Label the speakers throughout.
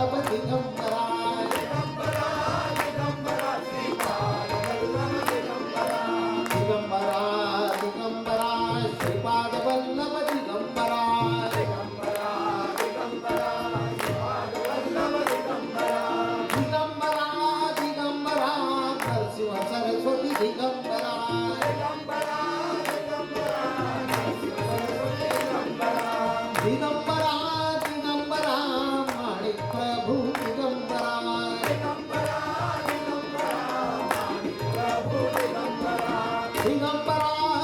Speaker 1: கணபதியம் পরম্পরা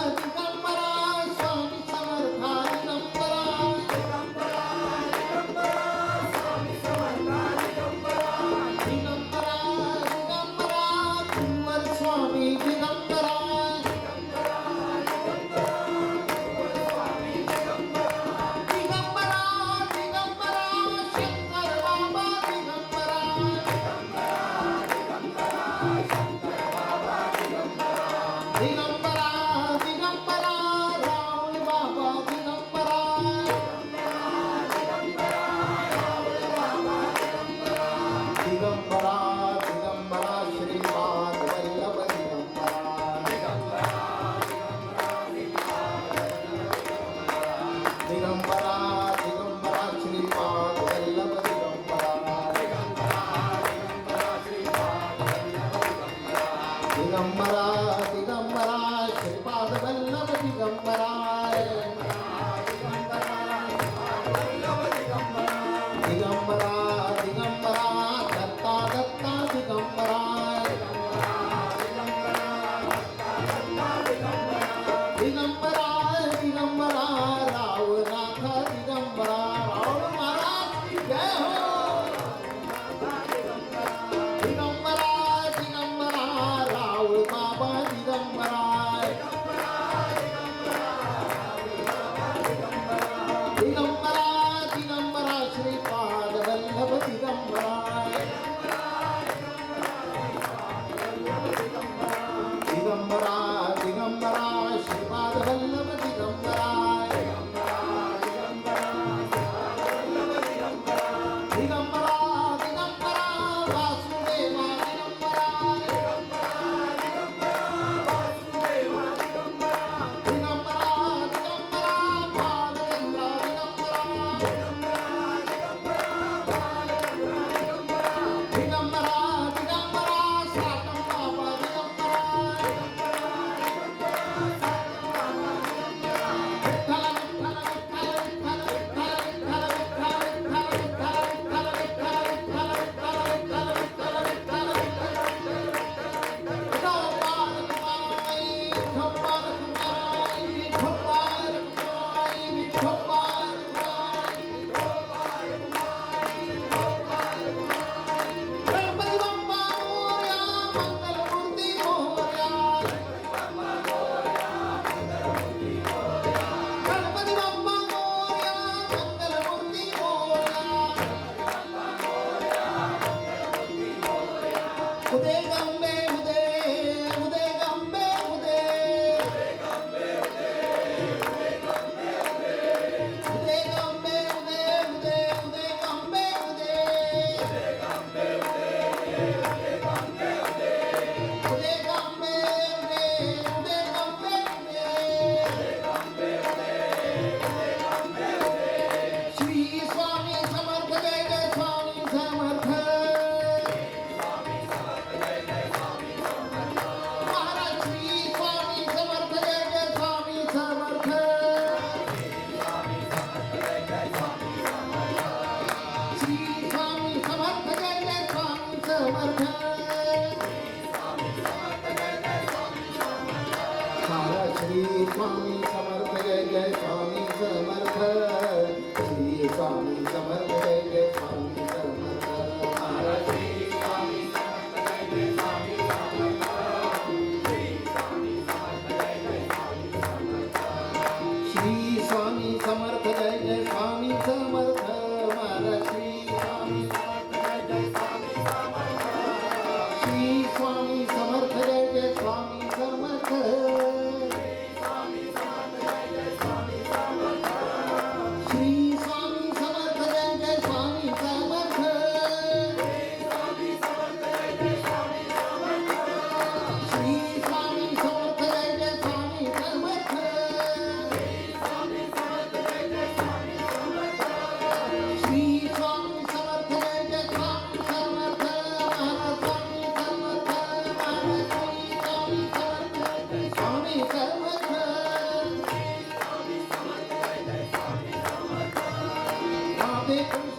Speaker 1: ते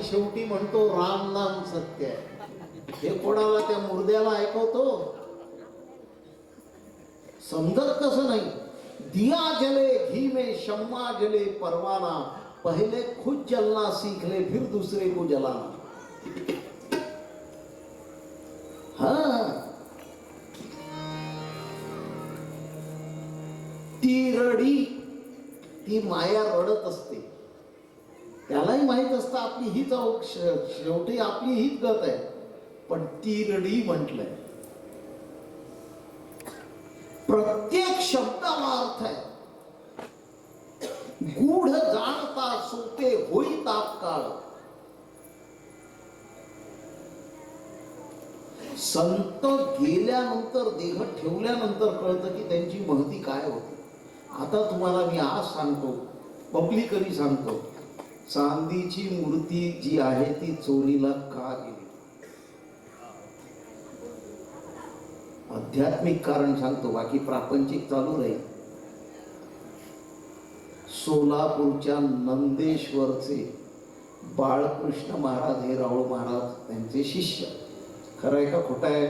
Speaker 1: आणि शेवटी म्हणतो राम नाम सत्य आहे. हे कोणाला त्या मुर्द्याला ऐकवतो? समजत कसं नाही? दिया जले घी में शम्मा जले परवाना पहले खुद जलना सीख ले फिर दूसरे को जलाना. हा. ती रडी ती माया रडत असते. त्यालाही माहीत असतं आपली हीच शेवटी आपली हीच गत आहे. पण ती रडी म्हटलंय. प्रत्येक शब्दाला अर्थ आहे. गूढ जाणता सोपे होई तात्काळ. संत गेल्यानंतर देह ठेवल्यानंतर कळतं की त्यांची महती काय होती. आता तुम्हाला मी आज सांगतो पब्लिकली सांगतो. चांदीची मूर्ती जी आहे ती चोरीला का गेली? आध्यात्मिक कारण सांगतो बाकी प्रापंचिक चालू राहील. सोलापूरच्या नंदेश्वरचे बाळकृष्ण महाराज हे राऊळ महाराज त्यांचे शिष्य. खरं आहे का खोटं आहे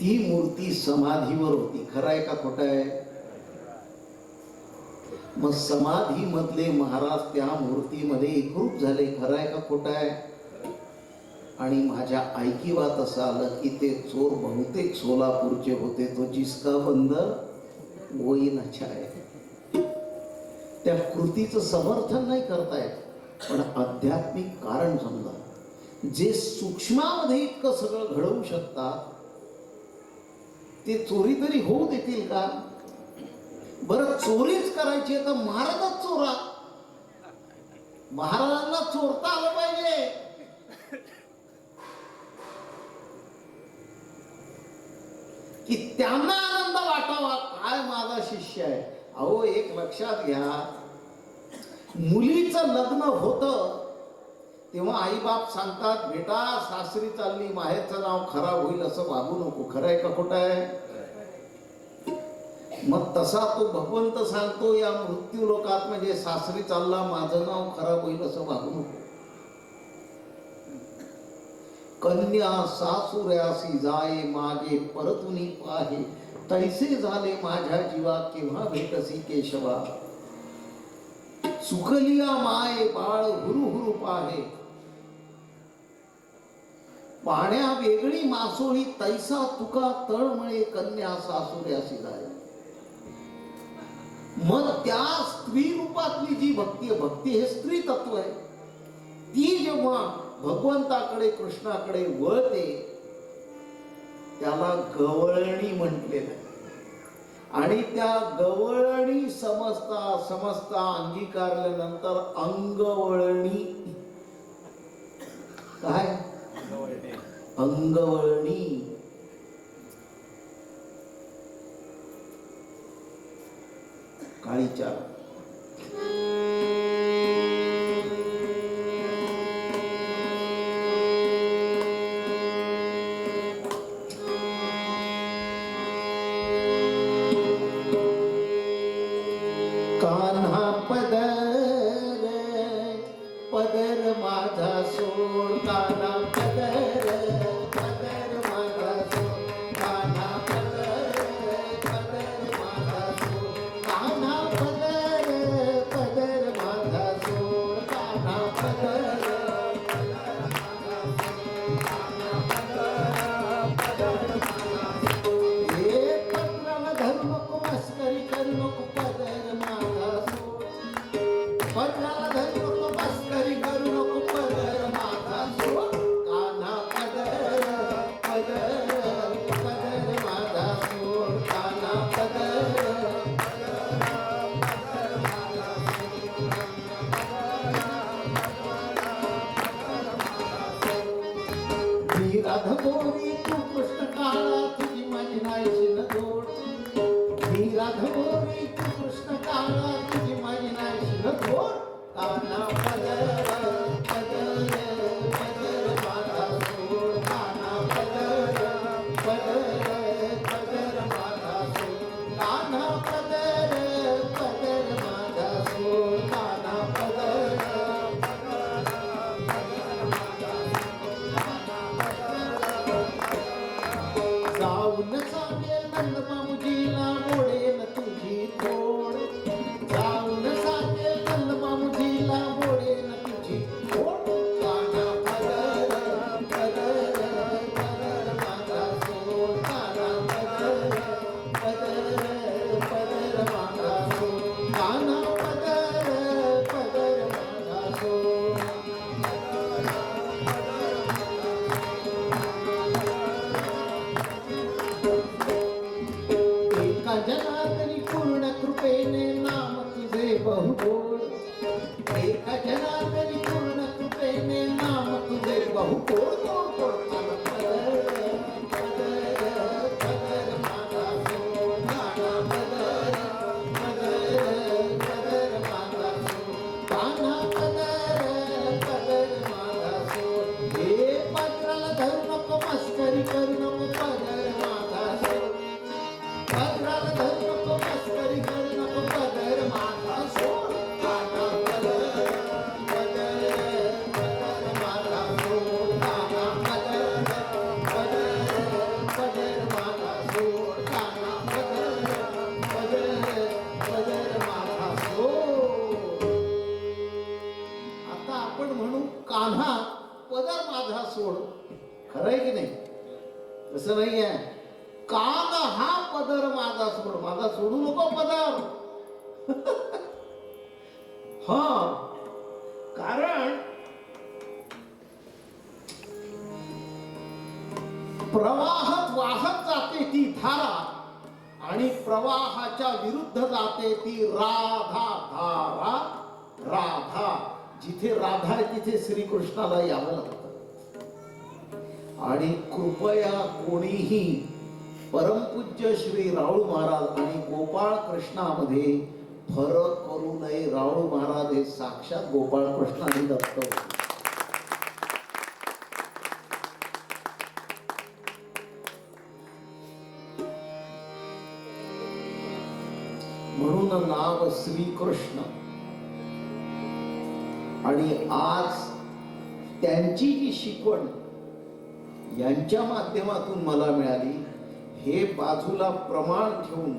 Speaker 1: ती मूर्ती समाधीवर होती. खरं आहे का खोटं आहे मग समाधी मधले महाराज त्या मूर्तीमध्ये एकरूप झाले खरं आहे का खोटं आहे? आणि माझ्या ऐकिवात असं आलं की ते चोर बहुतेक सोलापूरचे होते. तो जिसका बंद वही आहे त्या कृतीचं समर्थन नाही करतायत पण आध्यात्मिक कारण समजा. जे सूक्ष्मामध्ये इतकं सगळं घडवू शकतात ते चोरी तरी होऊ देतील का? बरं चोरीच करायची आहे तर महाराजच चोरा. महाराजांना चोरता आलं पाहिजे. की त्यांना आनंद वाटावा काय माझा शिष्य आहे. अहो एक लक्षात घ्या. मुलीचं लग्न होत तेव्हा आई बाप सांगतात बेटा सासरी चालली माहेरचं नाव खराब होईल असं वागू नको. खरं आहे का खोटं आहे? मग तसा तो भगवंत सांगतो या मृत्यू लोकात म्हणजे सासरी चालला माझं नाव खराब होईल असं वागू नको. कन्या सासुऱ्यासी जाय मागे परतुनी पाहे. तैसे झाले माझ्या जीवा केव्हा भेटसी केशवा. सुखलिया माय बाळ हुरु हुरु पाहे. पाण्या वेगळी मासोळी तैसा तुका तळमळे कन्या सासुऱ्यासी जाय. मग त्या स्त्री रूपातली जी भक्ती आहे भक्ती हे स्त्री तत्व आहे. ती जेव्हा भगवंताकडे कृष्णाकडे वळते त्याला गवळणी म्हटलेलं आहे आणि त्या गवळणी समजता समजता अंगीकारल्यानंतर अंगवळणी. काय? अंगवळणी. थाळीच्या कान्हा पदर पदर माझा सोड कान्हा पदर पदर एका प्रवाहात वाहत जाते ती धारा आणि प्रवाहाच्या विरुद्ध जाते ती राधा धारा राधा. जिथे राधा आहे तिथे श्रीकृष्णाला यावं लागतं. आणि कृपया कोणीही परमपूज्य श्री राऊळ महाराज आणि गोपाळ कृष्णामध्ये फरक करू नये. राऊळ महाराज हे साक्षात गोपाळ कृष्ण आणि दत्त होते. म्हणून नाव श्रीकृष्ण. आणि आज त्यांची जी शिकवण यांच्या माध्यमातून मला मिळाली हे बाजूला प्रमाण ठेवून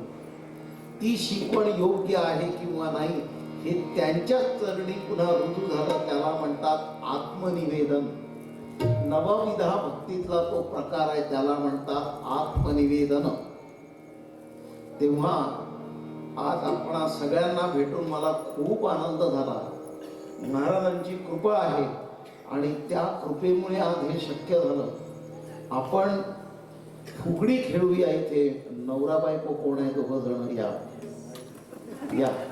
Speaker 1: ती शिकवण योग्य आहे किंवा नाही हे त्यांच्या चरणी पुन्हा रुजू झालं त्याला म्हणतात आत्मनिवेदन. नवविधा भक्तीतला तो प्रकार आहे त्याला म्हणतात आत्मनिवेदन. तेव्हा आज आपण सगळ्यांना भेटून मला खूप आनंद झाला. महाराजांची कृपा आहे आणि त्या कृपेमुळे आज हे शक्य झालं. आपण फुगडी खेळूया इथे. नवरा बायको कोण आहे दोघं जण? या. या.